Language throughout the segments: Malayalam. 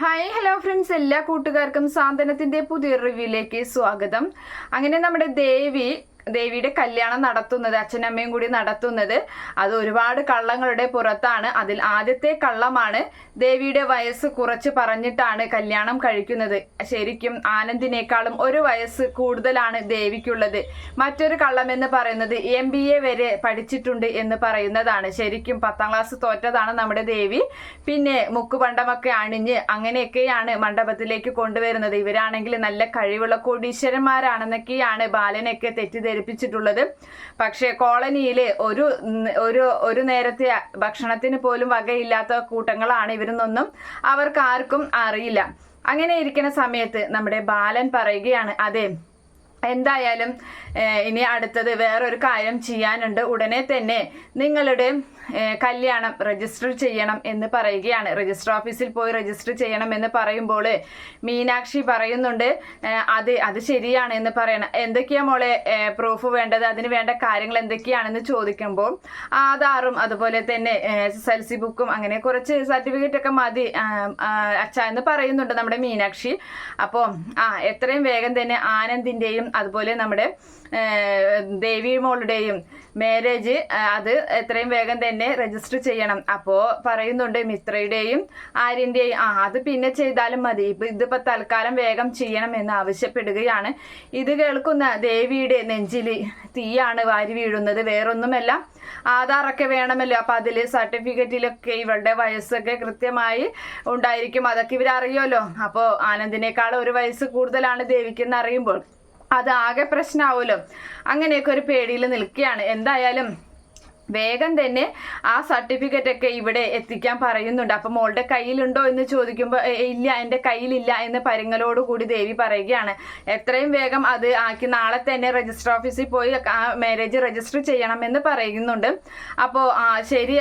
Hi hello friends. എല്ലാ കൂട്ടുകാർക്കും സാന്ത്വനത്തിന്റെ പുതിയ റിവ്യൂയിലേക്ക് സ്വാഗതം. അങ്ങനെ നമ്മുടെ ദേവി ദേവിയുടെ കല്യാണം നടത്തുന്നത് അച്ഛനമ്മയും കൂടി നടത്തുന്നത്. അത് ഒരുപാട് കള്ളങ്ങളുടെ പുറത്താണ്. അതിൽ ആദ്യത്തെ കള്ളമാണ് ദേവിയുടെ വയസ്സ് കുറച്ച് പറഞ്ഞിട്ടാണ് കല്യാണം കഴിക്കുന്നത്. ശരിക്കും ആനന്ദിനേക്കാളും ഒരു വയസ്സ് കൂടുതലാണ് ദേവിക്കുള്ളത്. മറ്റൊരു കള്ളം എന്ന് പറയുന്നത് എം ബി എ വരെ പഠിച്ചിട്ടുണ്ട് എന്ന് പറയുന്നതാണ്. ശരിക്കും പത്താം ക്ലാസ് തോറ്റതാണ് നമ്മുടെ ദേവി. പിന്നെ മുക്കുപണ്ടമൊക്കെ അണിഞ്ഞ് അങ്ങനെയൊക്കെയാണ് മണ്ഡപത്തിലേക്ക് കൊണ്ടുവരുന്നത്. ഇവരാണെങ്കിൽ നല്ല കഴിവുള്ള കോടീശ്വരന്മാരാണെന്നൊക്കെയാണ് ബാലനൊക്കെ തെറ്റിദ്ധരിപ്പിച്ചിട്ടുള്ളത് പക്ഷേ കോളനിയിൽ ഒരു ഒരു ഒരു നേരത്തെ ഭക്ഷണത്തിന് പോലും വകയില്ലാത്ത കൂട്ടങ്ങളാണ് ഇവരെന്നൊന്നും അവർക്ക് ആർക്കും അറിയില്ല. അങ്ങനെ ഇരിക്കുന്ന സമയത്ത് നമ്മുടെ ബാലൻ പറയുകയാണ് അതെ എന്തായാലും ഇനി അടുത്തത് വേറൊരു കാര്യം ചെയ്യാനുണ്ട്. ഉടനെ തന്നെ നിങ്ങളുടെ കല്യാണം രജിസ്റ്റർ ചെയ്യണം എന്ന് പറയുകയാണ്. രജിസ്റ്റർ ഓഫീസിൽ പോയി രജിസ്റ്റർ ചെയ്യണം എന്ന് പറയുമ്പോൾ മീനാക്ഷി പറയുന്നുണ്ട് അത് അത് ശരിയാണ് എന്ന് പറയണം. എന്തൊക്കെയാ മോളെ പ്രൂഫ് വേണ്ടത്? അതിന് വേണ്ട കാര്യങ്ങൾ എന്തൊക്കെയാണെന്ന് ചോദിക്കുമ്പോൾ ആധാറും അതുപോലെ തന്നെ എസ് എൽ സി ബുക്കും അങ്ങനെ കുറച്ച് സർട്ടിഫിക്കറ്റ് ഒക്കെ മതി അച്ഛ എന്ന് പറയുന്നുണ്ട് നമ്മുടെ മീനാക്ഷി. അപ്പോൾ ആ എത്രയും വേഗം തന്നെ ആനന്ദിന്റെയും അതുപോലെ നമ്മുടെ ദേവി മോളുടെയും മാരേജ് അത് എത്രയും വേഗം തന്നെ രജിസ്റ്റർ ചെയ്യണം. അപ്പോൾ പറയുന്നുണ്ട് മിത്രയുടെയും ആര്യന്റെയും ആ അത് പിന്നെ ചെയ്താലും മതി. ഇപ്പം ഇതിപ്പോൾ തൽക്കാലം വേഗം ചെയ്യണം എന്ന് ആവശ്യപ്പെടുകയാണ്. ഇത് കേൾക്കുന്ന ദേവിയുടെ നെഞ്ചിൽ തീയാണ് വാരി വീഴുന്നത്. വേറൊന്നുമല്ല. ആധാറൊക്കെ വേണമല്ലോ. അപ്പം അതിൽ സർട്ടിഫിക്കറ്റിലൊക്കെ ഇവളുടെ വയസ്സൊക്കെ കൃത്യമായി ഉണ്ടായിരിക്കും. അതൊക്കെ ഇവരറിയുമല്ലോ. അപ്പോൾ ആനന്ദിനേക്കാൾ ഒരു വയസ്സ് കൂടുതലാണ് ദേവിക്കെന്ന് അറിയുമ്പോൾ. അത് ആകെ പ്രശ്നമാവുമല്ലോ അങ്ങനെയൊക്കെ ഒരു പേടിയിൽ നിൽക്കുകയാണ്. എന്തായാലും വേഗം തന്നെ ആ സർട്ടിഫിക്കറ്റ് ഒക്കെ ഇവിടെ എത്തിക്കാൻ പറയുന്നുണ്ട്. അപ്പം മോളുടെ കയ്യിലുണ്ടോ എന്ന് ചോദിക്കുമ്പോൾ ഇല്ല എന്റെ കയ്യിലില്ല എന്ന് പരിങ്ങലോട് കൂടി ദേവി പറയുകയാണ്. എത്രയും വേഗം അത് ആക്കി നാളെ തന്നെ രജിസ്റ്റർ ഓഫീസിൽ പോയി ആ മാരേജ് രജിസ്റ്റർ ചെയ്യണം എന്ന് പറയുന്നുണ്ട്. അപ്പോൾ ശരി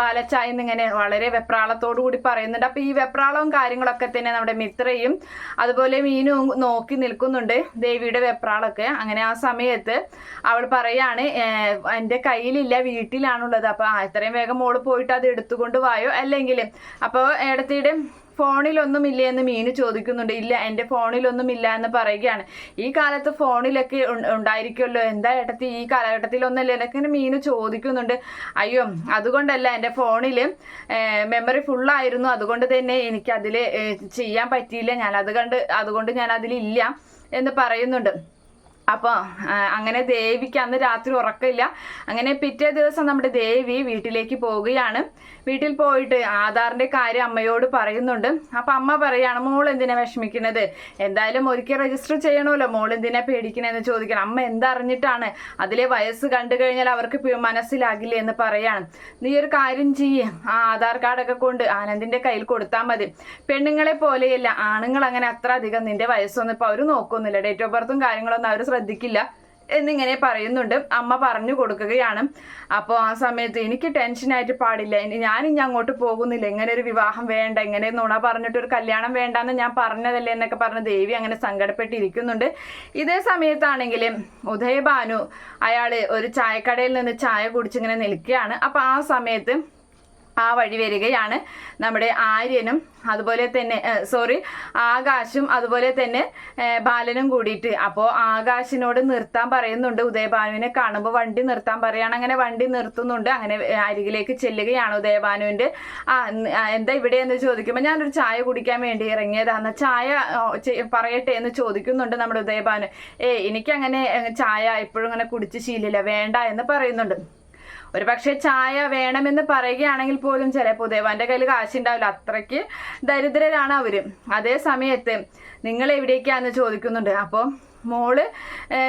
ബാലച്ചായ ബാലച്ച എന്നിങ്ങനെ വളരെ വെപ്രാളത്തോടു കൂടി പറയുന്നുണ്ട്. അപ്പോൾ ഈ വെപ്രാളവും കാര്യങ്ങളൊക്കെ തന്നെ നമ്മുടെ മിത്രയും അതുപോലെ മീനും നോക്കി നിൽക്കുന്നുണ്ട് ദേവിയുടെ വെപ്രാളൊക്കെ. അങ്ങനെ ആ സമയത്ത് അവൾ പറയാണ് എന്റെ കയ്യിലില്ല വീട്ടിലാണുള്ളത്. അപ്പോൾ എത്രയും വേഗം മോൾ പോയിട്ട് അത് എടുത്തുകൊണ്ട് വായോ? അല്ലെങ്കിൽ അപ്പോൾ ഏടത്തിയുടെ ഫോണിലൊന്നും ഇല്ല എന്ന് മീനു ചോദിക്കുന്നുണ്ട്. ഇല്ല എന്റെ ഫോണിലൊന്നും ഇല്ല എന്ന് പറയുകയാണ്. ഈ കാലത്ത് ഫോണിലൊക്കെ ഉണ്ടായിരിക്കുമല്ലോ. എന്താ ഏട്ടത്തി ഈ കാലഘട്ടത്തിലൊന്നല്ലേ എന്നൊക്കെ മീനു ചോദിക്കുന്നുണ്ട്. അയ്യോ അതുകൊണ്ടല്ല എന്റെ ഫോണിൽ മെമ്മറി ഫുള്ളായിരുന്നു അതുകൊണ്ട് തന്നെ എനിക്ക് അതിൽ ചെയ്യാൻ പറ്റിയില്ല. ഞാൻ അത് കണ്ട് അതുകൊണ്ട് ഞാൻ അതിലില്ല എന്ന് പറയുന്നുണ്ട്. അപ്പോൾ അങ്ങനെ ദേവിക്ക് അന്ന് രാത്രി ഉറക്കമില്ല. അങ്ങനെ പിറ്റേ ദിവസം നമ്മുടെ ദേവി വീട്ടിലേക്ക് പോവുകയാണ്. വീട്ടിൽ പോയിട്ട് ആധാറിന്റെ കാര്യം അമ്മയോട് പറയുന്നുണ്ട്. അപ്പോൾ അമ്മ പറയാണ് മോൾ എന്തിനാ വിഷമിക്കുന്നത്? എന്തായാലും ഒരിക്കൽ രജിസ്റ്റർ ചെയ്യണമല്ലോ. മോൾ എന്തിനാ പേടിക്കണമെന്ന് ചോദിക്കണം. അമ്മ എന്തറിഞ്ഞിട്ടാണ്? അതിലെ വയസ്സ് കണ്ടു കഴിഞ്ഞാൽ അവർക്ക് മനസ്സിലാകില്ലേ എന്ന് പറയാണ്. നീ ഒരു കാര്യം ചെയ്യ്. ആ ആധാർ കാർഡൊക്കെ കൊണ്ട് ആനന്ദിന്റെ കയ്യിൽ കൊടുത്താൽ മതി. പെണ്ണുങ്ങളെ പോലെയല്ല ആണുങ്ങൾ അങ്ങനെ അത്ര അധികം നിന്റെ വയസ്സൊന്നും ഇപ്പൊ അവർ നോക്കുന്നില്ല. ഡേറ്റ് ഓഫ് ബർത്തും കാര്യങ്ങളൊന്നും അവർ ശ്രദ്ധിക്കില്ല എന്നിങ്ങനെ പറയുന്നുണ്ട്. അമ്മ പറഞ്ഞു കൊടുക്കുകയാണ്. അപ്പോൾ ആ സമയത്ത് എനിക്ക് ടെൻഷനായിട്ട് പാടില്ല. ഞാൻ അങ്ങോട്ട് പോകുന്നില്ല. ഇങ്ങനെ ഒരു വിവാഹം വേണ്ട ഇങ്ങനെ നുണ പറഞ്ഞിട്ട് ഒരു കല്യാണം വേണ്ടെന്ന് ഞാൻ പറഞ്ഞതല്ലേ എന്നൊക്കെ പറഞ്ഞ് ദേവി അങ്ങനെ സങ്കടപ്പെട്ടിരിക്കുന്നുണ്ട്. ഇതേ സമയത്താണെങ്കിൽ ഉദയഭാനു അയാൾ ഒരു ചായക്കടയിൽ നിന്ന് ചായ കുടിച്ചിങ്ങനെ നിൽക്കുകയാണ്. അപ്പോൾ ആ സമയത്ത് ആ വഴി വരികയാണ്. നമ്മുടെ ആര്യനും അതുപോലെ തന്നെ സോറി ആകാശും അതുപോലെ തന്നെ ബാലനും കൂടിയിട്ട്. അപ്പോൾ ആകാശിനോട് നിർത്താൻ പറയുന്നുണ്ട്. ഉദയഭാനുവിനെ കാണുമ്പോൾ വണ്ടി നിർത്താൻ പറയുകയാണ് അങ്ങനെ വണ്ടി നിർത്തുന്നുണ്ട്. അങ്ങനെ അരികിലേക്ക് ചെല്ലുകയാണ് ഉദയഭാനുവിന്റെ ആ എന്താ ഇവിടെ എന്ന് ചോദിക്കുമ്പോൾ ഞാനൊരു ചായ കുടിക്കാൻ വേണ്ടി ഇറങ്ങിയതാണ്. ചായ പറയട്ടെ എന്ന് ചോദിക്കുന്നുണ്ട് നമ്മുടെ ഉദയഭാനു. ഏ എനിക്കങ്ങനെ ചായ എപ്പോഴും അങ്ങനെ കുടിച്ച് ശീലില്ല. വേണ്ട എന്ന് പറയുന്നുണ്ട്. ഒരു പക്ഷേ ചായ വേണമെന്ന് പറയുകയാണെങ്കിൽ പോലും ചിലപ്പോൾ ദേവാന്റെ കയ്യിൽ കാശുണ്ടാവില്ല. അത്രയ്ക്ക് ദരിദ്രരാണ് അവർ. അതേ സമയത്ത് നിങ്ങൾ എവിടേക്കാന്ന് ചോദിക്കുന്നുണ്ട്. അപ്പോൾ മോൾ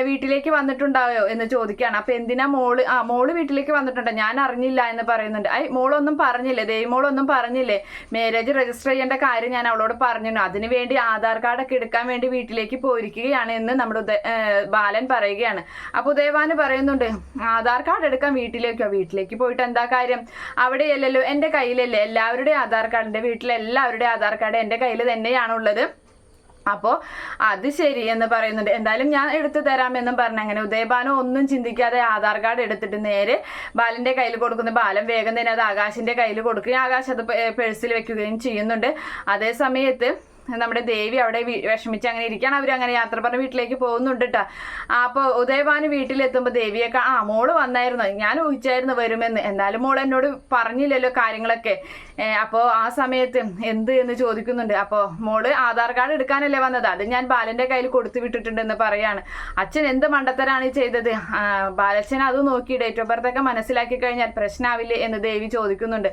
വീട്ടിലേക്ക് വന്നിട്ടുണ്ടാവോ എന്ന് ചോദിക്കുകയാണ്. അപ്പൊ എന്തിനാ മോൾ ആ മോൾ വീട്ടിലേക്ക് വന്നിട്ടുണ്ട്? ഞാൻ അറിഞ്ഞില്ല എന്ന് പറയുന്നുണ്ട്. ഐ മോളൊന്നും പറഞ്ഞില്ലേ? ദേവി മോളൊന്നും പറഞ്ഞില്ലേ? മാരേജ് രജിസ്റ്റർ ചെയ്യേണ്ട കാര്യം ഞാൻ അവളോട് പറഞ്ഞു അതിനു വേണ്ടി ആധാർ കാർഡൊക്കെ എടുക്കാൻ വേണ്ടി വീട്ടിലേക്ക് പോയിരിക്കുകയാണ് എന്ന് നമ്മുടെ ബാലൻ പറയുകയാണ്. അപ്പൊ ഉദയവാന് പറയുന്നുണ്ട് ആധാർ കാർഡ് എടുക്കാൻ വീട്ടിലേക്കോ? വീട്ടിലേക്ക് പോയിട്ട് എന്താ കാര്യം? അവിടെയല്ലല്ലോ എന്റെ കയ്യിലല്ലേ? എല്ലാവരുടെയും ആധാർ കാർഡ് എന്റെ വീട്ടിലെ എല്ലാവരുടെയും ആധാർ കാർഡ് എന്റെ കയ്യിൽ തന്നെയാണുള്ളത്. അപ്പോൾ അത് ശരി എന്ന് പറയുന്നുണ്ട്. എന്തായാലും ഞാൻ എടുത്തു തരാമെന്നും പറഞ്ഞു അങ്ങനെ ഉദയഭാനു ഒന്നും ചിന്തിക്കാതെ ആധാർ കാർഡ് എടുത്തിട്ട് നേരെ ബാലന്റെ കയ്യിൽ കൊടുക്കുന്ന. ബാലൻ വേഗം തന്നെ അത് ആകാശിന്റെ കയ്യിൽ കൊടുക്കുകയും ആകാശ് അത് പേഴ്സിൽ വെക്കുകയും ചെയ്യുന്നുണ്ട്. അതേ സമയത്ത് നമ്മുടെ ദേവി അവിടെ വിഷമിച്ച് അങ്ങനെ ഇരിക്കുകയാണ് അവർ അങ്ങനെ യാത്ര പറഞ്ഞ് വീട്ടിലേക്ക് പോകുന്നുണ്ട് കേട്ടോ അപ്പോൾ ഉദയഭാനു വീട്ടിലെത്തുമ്പോൾ ദേവിയൊക്കെ ആ മോൾ വന്നായിരുന്നു. ഞാൻ ഊഹിച്ചായിരുന്നു വരുമെന്ന്. എന്നാലും മോൾ എന്നോട് പറഞ്ഞില്ലല്ലോ കാര്യങ്ങളൊക്കെ. അപ്പോൾ ആ സമയത്ത് എന്ത് എന്ന് ചോദിക്കുന്നുണ്ട്. അപ്പോൾ മോൾ ആധാർ കാർഡ് എടുക്കാനല്ലേ വന്നത്? അത് ഞാൻ ബാലന്റെ കയ്യിൽ കൊടുത്തു വിട്ടിട്ടുണ്ടെന്ന് പറയാണ്. അച്ഛൻ എന്ത് മണ്ടത്തരാണ് ചെയ്തത്? ബാലച്ഛൻ അത് നോക്കി ഡേറ്റ് ഓഫ് ബർത്ത് ഒക്കെ മനസ്സിലാക്കി കഴിഞ്ഞാൽ പ്രശ്നമാവില്ലേ എന്ന് ദേവി ചോദിക്കുന്നുണ്ട്.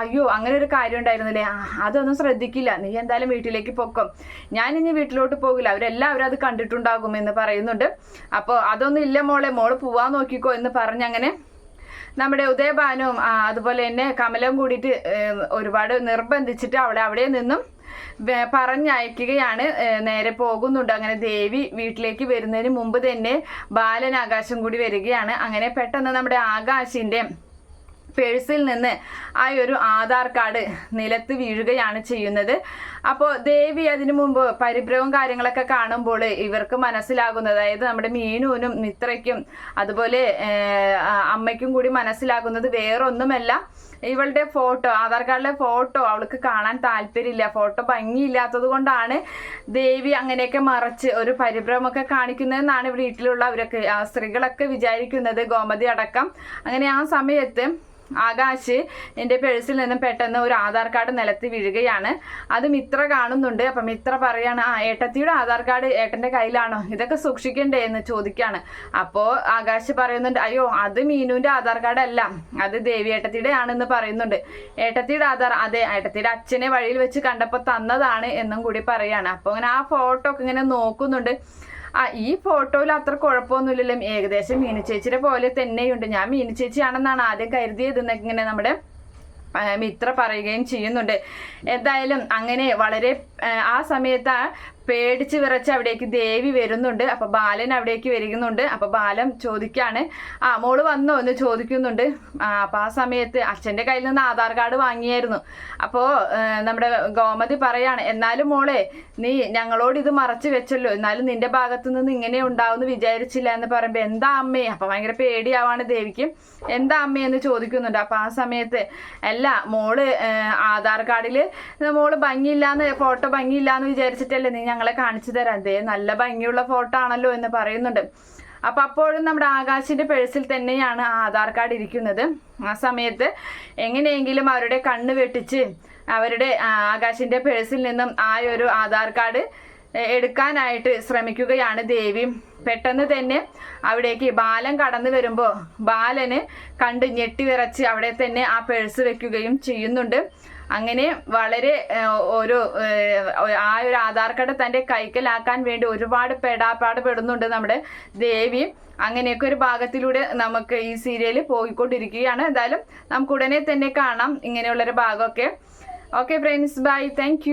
അയ്യോ അങ്ങനെ ഒരു കാര്യം ഉണ്ടായിരുന്നില്ലേ? അതൊന്നും ശ്രദ്ധിക്കില്ല. നീ എന്തായാലും വീട്ടിലേക്ക് പൊക്കും. ഞാൻ ഇനി വീട്ടിലോട്ട് പോകില്ല. അവരെല്ലാവരും അത് കണ്ടിട്ടുണ്ടാകും എന്ന് പറയുന്നുണ്ട്. അപ്പോൾ അതൊന്നും ഇല്ല മോളെ. മോൾ പോവാൻ നോക്കിക്കോ എന്ന് പറഞ്ഞങ്ങനെ നമ്മുടെ ഉദയഭാനും അതുപോലെ തന്നെ കമലം കൂടിയിട്ട് ഒരുപാട് നിർബന്ധിച്ചിട്ട് അവളെ അവിടെ നിന്നും പറഞ്ഞയക്കുകയാണ്. നേരെ പോകുന്നുണ്ട്. അങ്ങനെ ദേവി വീട്ടിലേക്ക് വരുന്നതിന് മുമ്പ് തന്നെ ബാലൻ ആകാശം കൂടി വരികയാണ്. അങ്ങനെ പെട്ടെന്ന് നമ്മുടെ ആകാശിന്റെ പേഴ്സിൽ നിന്ന് ആ ഒരു ആധാർ കാർഡ് നിലത്ത് വീഴുകയാണ് ചെയ്യുന്നത്. അപ്പോൾ ദേവി അതിനു മുമ്പ് പരിഭ്രവും കാര്യങ്ങളൊക്കെ കാണുമ്പോൾ ഇവർക്ക് മനസ്സിലാകുന്നത് അതായത് നമ്മുടെ മീനുവിനും മിത്രയ്ക്കും അതുപോലെ അമ്മയ്ക്കും കൂടി മനസ്സിലാകുന്നത് വേറൊന്നുമല്ല. ഇവളുടെ ഫോട്ടോ ആധാർ കാർഡിലെ ഫോട്ടോ അവൾക്ക് കാണാൻ താല്പര്യമില്ല. ഫോട്ടോ ഭംഗിയില്ലാത്തത് കൊണ്ടാണ് ദേവി അങ്ങനെയൊക്കെ മറച്ച് ഒരു പരിഭ്രമൊക്കെ കാണിക്കുന്നതെന്നാണ് വീട്ടിലുള്ള അവരൊക്കെ സ്ത്രീകളൊക്കെ വിചാരിക്കുന്നത്. ഗോമതി അടക്കം. അങ്ങനെ ആ സമയത്ത് ആകാശ് എന്റെ പേഴ്സിൽ നിന്നും പെട്ടെന്ന് ഒരു ആധാർ കാർഡ് നിലത്തി വീഴുകയാണ്. അത് മിത്ര കാണുന്നുണ്ട്. അപ്പം മിത്ര പറയാണ് ആ ഏട്ടത്തിയുടെ ആധാർ കാർഡ് ഏട്ടന്റെ കയ്യിലാണോ? ഇതൊക്കെ സൂക്ഷിക്കണ്ടേ? എന്ന് ചോദിക്കാണ്. അപ്പോൾ ആകാശ് പറയുന്നുണ്ട് അയ്യോ അത് മീനുവിന്റെ ആധാർ കാർഡ് അല്ല അത് ദേവി ഏട്ടത്തിയുടെ ആണെന്ന് പറയുന്നുണ്ട്. ഏട്ടത്തിയുടെ ആധാർ അതെ ഏട്ടത്തിയുടെ അച്ഛനെ വഴിയിൽ വെച്ച് കണ്ടപ്പോൾ തന്നതാണ് എന്നും കൂടി പറയാണ്. അപ്പോൾ അങ്ങനെ ആ ഫോട്ടോ ഒക്കെ ഇങ്ങനെ നോക്കുന്നുണ്ട്. ആ ഈ ഫോട്ടോയിൽ അത്ര കുഴപ്പമൊന്നുമില്ലല്ലോ. ഏകദേശം മീനു ചേച്ചിയുടെ പോലെ തന്നെയുണ്ട്. ഞാൻ മീനു ചേച്ചിയാണെന്നാണ് ആദ്യം കരുതിയത് എന്നൊക്കെ ഇങ്ങനെ നമ്മുടെ മിത്ര പറയുകയും ചെയ്യുന്നുണ്ട്. എന്തായാലും അങ്ങനെ വളരെ ആ, സമയത്ത് പേടിച്ച് വിറച്ച് അവിടേക്ക് ദേവി വരുന്നുണ്ട്. അപ്പൊ ബാലൻ അവിടേക്ക് വരുന്നുണ്ട്. അപ്പൊ ബാലൻ ചോദിക്കാണ് ആ മോൾ വന്നോ? എന്ന് ചോദിക്കുന്നുണ്ട്. ആ, അപ്പൊ ആ സമയത്ത് അച്ഛന്റെ കയ്യിൽ നിന്ന് ആധാർ കാർഡ് വാങ്ങിയായിരുന്നു. അപ്പോ നമ്മുടെ ഗോമതി പറയാണ് എന്നാലും മോളെ നീ ഞങ്ങളോട് ഇത് മറച്ചു വെച്ചല്ലോ. എന്നാലും നിന്റെ ഭാഗത്തു നിന്ന് ഇങ്ങനെ ഉണ്ടാവുമെന്ന് വിചാരിച്ചില്ല എന്ന് പറയുമ്പോ എന്താ അമ്മേ? അപ്പൊ ഭയങ്കര പേടിയാവാണ് ദേവിക്ക്. എന്താ അമ്മേ? എന്ന് ചോദിക്കുന്നുണ്ട്. അപ്പൊ ആ സമയത്ത് അല്ല മോൾ ആധാർ കാർഡിൽ മോൾ ഭംഗിയില്ലാന്ന് ഫോട്ടോ ഭംഗിയില്ലാന്ന് വിചാരിച്ചിട്ടല്ലേ നീ ഞങ്ങളെ കാണിച്ചു തരാം. ദേ നല്ല ഭംഗിയുള്ള ഫോട്ടോ ആണല്ലോ എന്ന് പറയുന്നുണ്ട്. അപ്പൊ അപ്പോഴും നമ്മുടെ ആകാശിന്റെ പേഴ്സിൽ തന്നെയാണ് ആധാർ കാർഡ് ഇരിക്കുന്നത്. ആ സമയത്ത് എങ്ങനെയെങ്കിലും അവരുടെ കണ്ണ് വെട്ടിച്ച് അവരുടെ ആകാശിന്റെ പേഴ്സിൽ നിന്നും ആ ഒരു ആധാർ കാർഡ് എടുക്കാനായിട്ട് ശ്രമിക്കുകയാണ് ദേവി. പെട്ടെന്ന് തന്നെ അവിടേക്ക് ബാലൻ കടന്നു വരുമ്പോൾ ബാലന് കണ്ട് ഞെട്ടി വിറച്ച് അവിടെ തന്നെ ആ പേഴ്സ് വെക്കുകയും ചെയ്യുന്നുണ്ട്. അങ്ങനെ വളരെ ഒരു ആ ഒരു ആധാർ കാർഡ് തന്റെ കൈക്കലാക്കാൻ വേണ്ടി ഒരുപാട് പെടാപ്പാട് പെടുന്നുണ്ട് നമ്മുടെ ദേവി. അങ്ങനെയൊക്കെ ഒരു ഭാഗത്തിലൂടെ നമുക്ക് ഈ സീരിയൽ പോയിക്കൊണ്ടിരിക്കുകയാണ്. എന്തായാലും നമുക്ക് ഉടനെ തന്നെ കാണാം ഇങ്ങനെയുള്ളൊരു ഭാഗമൊക്കെ. Okay friends bye. താങ്ക്